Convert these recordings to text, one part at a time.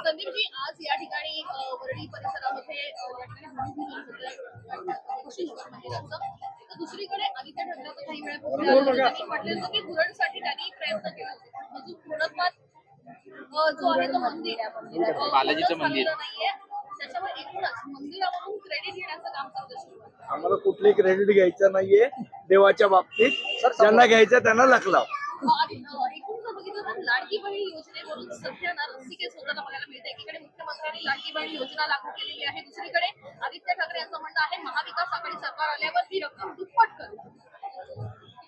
संदीपजी आज या ठिकाणी वरळी परिसरामध्ये या कृषी दुसरीकडे आदित्य ठाकरेंचं काही वेळापूर्वी आलं होतं. त्यांनी म्हटलं होतं की धुरणसाठी त्यांनी प्रयत्न केला अजून पूर्णत्वात अ, जो आहे तो मंदिर बालाजीचं मंदिर. नाहीये. त्याच्यामुळे एकूणच मंदिरावरून क्रेडिट घेण्याचं काम आम्हाला कुठले क्रेडिट घ्यायचं नाहीये. देवाच्या बाबतीत ज्यांना घ्यायचं त्यांना लखलाव. अ, आणि, अ, एकूण जर बघितलं तर लाडकी बहीण योजनेवरून सध्या ना रस्सीकेस होताना बघायला मिळते. एकीकडे मुख्यमंत्र्यांनी लाडकी बहीण योजना लागू केलेली आहे. दुसरीकडे आदित्य ठाकरे यांचं म्हणणं आहे महाविकास आघाडी सरकार आल्यावर ही रक्कम दुप्पट करू.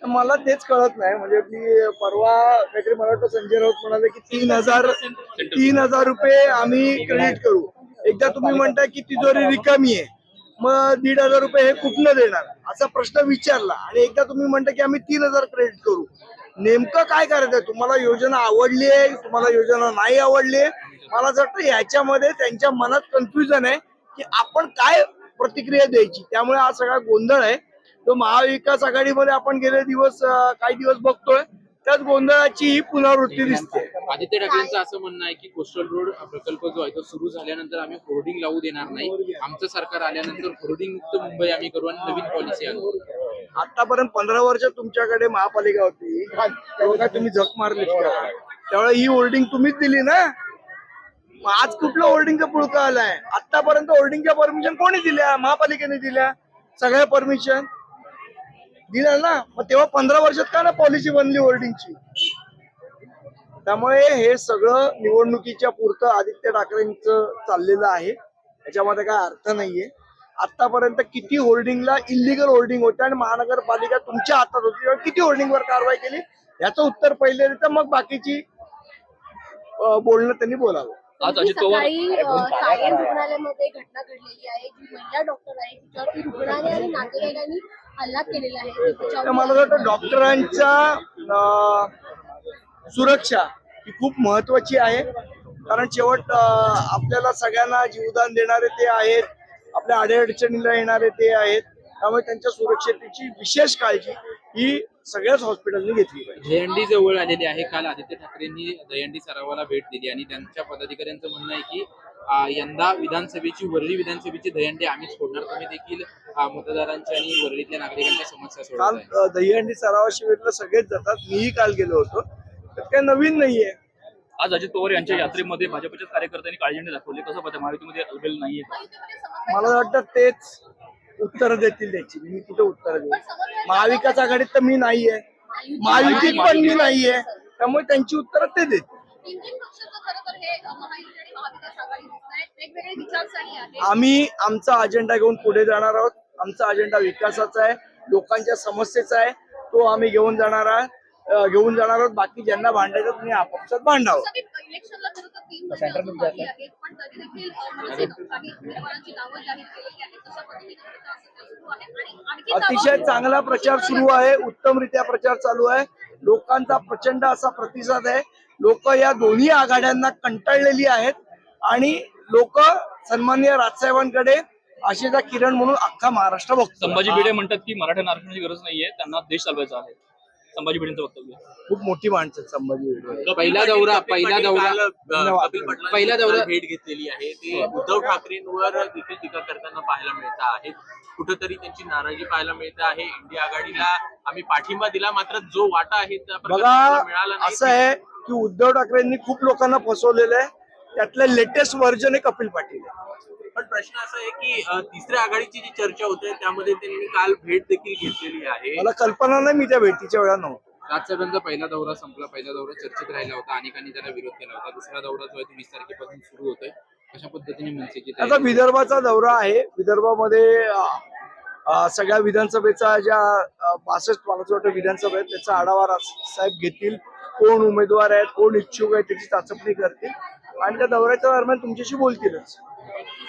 मला तेच कळत नाही. म्हणजे मी परवा काहीतरी मला वाटतं संजय राऊत म्हणाले की तीन हजार तीन हजार रुपये आम्ही क्रेडिट करू. एकदा तुम्ही म्हणताय की तिजोरी रिकामी आहे. मग दीड हजार रुपये हे कुठनं देणार? असा प्रश्न विचारला आणि एकदा तुम्ही म्हणता की आम्ही तीन हजार क्रेडिट करू. नेमकं काय करायचं आहे? तुम्हाला योजना आवडली आहे? तुम्हाला योजना नाही आवडली आहे? मला असं वाटतं ह्याच्यामध्ये त्यांच्या मनात कन्फ्युजन आहे की आपण काय प्रतिक्रिया द्यायची? त्यामुळे हा सगळा गोंधळ आहे. तो महाविकास आघाडीमध्ये आपण गेले दिवस काही दिवस बघतोय. त्याच गोंधळाची ही पुनरावृत्ती दिसते. आदित्य ठाकरेंचं असं म्हणणं आहे की कोस्टल रोड प्रकल्प जो आहे तो सुरू झाल्यानंतर आम्ही होर्डिंग लावू देणार नाही. आमचं सरकार आल्यानंतर होर्डिंग मुक्त मुंबई आम्ही करू आणि नवीन पॉलिसी आणू. आतापर्यंत पंधरा वर्ष तुमच्याकडे महापालिका होती. तेव्हा काय तुम्ही झक मारली का? त्यावेळेला ही होर्डिंग तुम्हीच दिली ना? मग आज कुठलं होर्डिंगचं पुळका आलाय? आतापर्यंत होर्डिंगच्या परमिशन कोणी दिल्या? महापालिकेने दिल्या? सगळ्या परमिशन दिल्या ना? मग तेव्हा पंधरा वर्षात का ना पॉलिसी बनली होर्डिंगची त्यामुळे हे सगळं निवडणुकीच्या पुरतं आदित्य ठाकरेंचं चाललेलं आहे. याच्यामध्ये काय अर्थ नाहीये. आतापर्यंत किती होल्डिंगला इलिगल होल्डिंग होते आणि महानगरपालिका तुमच्या हातात होती किती होल्डिंगवर कारवाई केली? याचं उत्तर पहिले देतं मग बाकीची बोलणं त्यांनी बोलावं. आज अजित पवार सकाळी अ, सायन रुग्णालयामध्ये घटना घडलेली आहे. जी महिला डॉक्टर आहे तिच्यावरती रुग्णालय आणि नातेवाईकांनी हल्ला केलेला आहे. तर मला वाटतं डॉक्टरांच्या सुरक्षा ही खूप महत्वाची आहे. कारण शेवट आपल्याला सगळ्यांना जीवदान देणारे ते आहेत. आपल्या अडीअडचणीला येणारे ते आहेत. त्यामुळे त्यांच्या सुरक्षेची विशेष काळजी ही सगळ्याच हॉस्पिटलने घेतली पाहिजे. दहीहंडी जवळ आलेली आहे काल आदित्य ठाकरेंनी दहीहंडी सरावाला भेट दिली आणि त्यांच्या पदाधिकाऱ्यांचं म्हणणं आहे की यंदा विधानसभेची वरळी विधानसभेची दहीहंडी आम्हीच फोडणार. तुम्ही देखील मतदारांच्या आणि वरळीतल्या नागरिकांच्या समस्या काल दहीहंडी सरावा शिबिरला सगळेच जातात. मीही काल गेलो होतो. काही नवीन नाहीये. आज अजित पवार यांच्या यात्रेमध्ये भाजपच्याच कार्यकर्त्यांनी काळजी दाखवली. कसं पाहता महायुतीमध्ये अलबेल नाहीये. मला वाटतं तेच उत्तर देतील त्याची. मी कुठे उत्तर देऊ? महाविकास आघाडीत तर मी नाहीये. महायुतीत पण मी नाहीये. त्यामुळे त्यांची उत्तरं ते देतील. हे आहेत. आम्ही आमचा अजेंडा घेऊन पुढे जाणार आहोत. आमचा अजेंडा विकासाचा आहे. लोकांच्या समस्येचा आहे. तो आम्ही घेऊन जाणार आहे अं, घेऊन जाणार आहोत. बाकी ज्यांना भांडायचं तुम्ही आपापसात भांडावं. आणखी अतिशय चांगला प्रचार सुरू आहे. उत्तमरित्या प्रचार चालू आहे. लोकांचा प्रचंड असा प्रतिसाद आहे. लोक या दोन्ही आघाड्यांना कंटाळलेली आहेत. आणि लोक सन्माननीय राजसाहेबांकडे आशेचा किरण म्हणून अख्खा महाराष्ट्र बघतो संभाजी भिडे म्हणतात की मराठा आरक्षणाची गरज नाहीये. त्यांना देश चालवायचा आहे. संभाजी भिडेंचं वक्तव्य. खूप मोठी माणसं आहेत संभाजी भिडे. पहिला दौरा पहिला दौरा. पहिला दौरा- भेट घेतलेली आहे. ते उद्धव ठाकरेंवर देखील टीका करताना पाहायला मिळत आहे. कुठंतरी त्यांची नाराजी पाहायला मिळते आहे. इंडिया आघाडीला आम्ही पाठिंबा दिला मात्र जो वाटा आहे त्या बघा मिळाला नाही. असं आहे की उद्धव ठाकरेंनी खूप लोकांना फसवलेलं आहे. त्यातलं लेटेस्ट व्हर्जन आहे कपिल पाटील आहे. प्रश्न असा आहे की अ, तिसऱ्या आघाडीची जी चर्चा होते त्यामध्ये त्यांनी काल भेट देखील घेतलेली आहे. मला कल्पना नाही मी त्या भेटीच्या वेळा नव्हतो. राजसाहेबांचा पहिला दौरा संपला पहिला दौरा चर्चेत राहिला होता अनेकांनी त्याला विरोध केला होता. दुसरा दौरा जो आहे तो वीस तारखेपासून सुरू होतोय. कशा पद्धतीने मनसेची आता तयारी? विदर्भाचा दौरा आहे. विदर्भामध्ये अ, अ, सगळ्या विधानसभेचा ज्या पासष्ट मला वाटतं विधानसभा आहेत त्याचा आढावा राज- साहेब घेतील. कोण उमेदवार आहेत कोण इच्छुक आहेत त्याची चाचपणी करतील. आणि त्या दौऱ्याच्या दरम्यान तुमच्याशी बोलतीलच.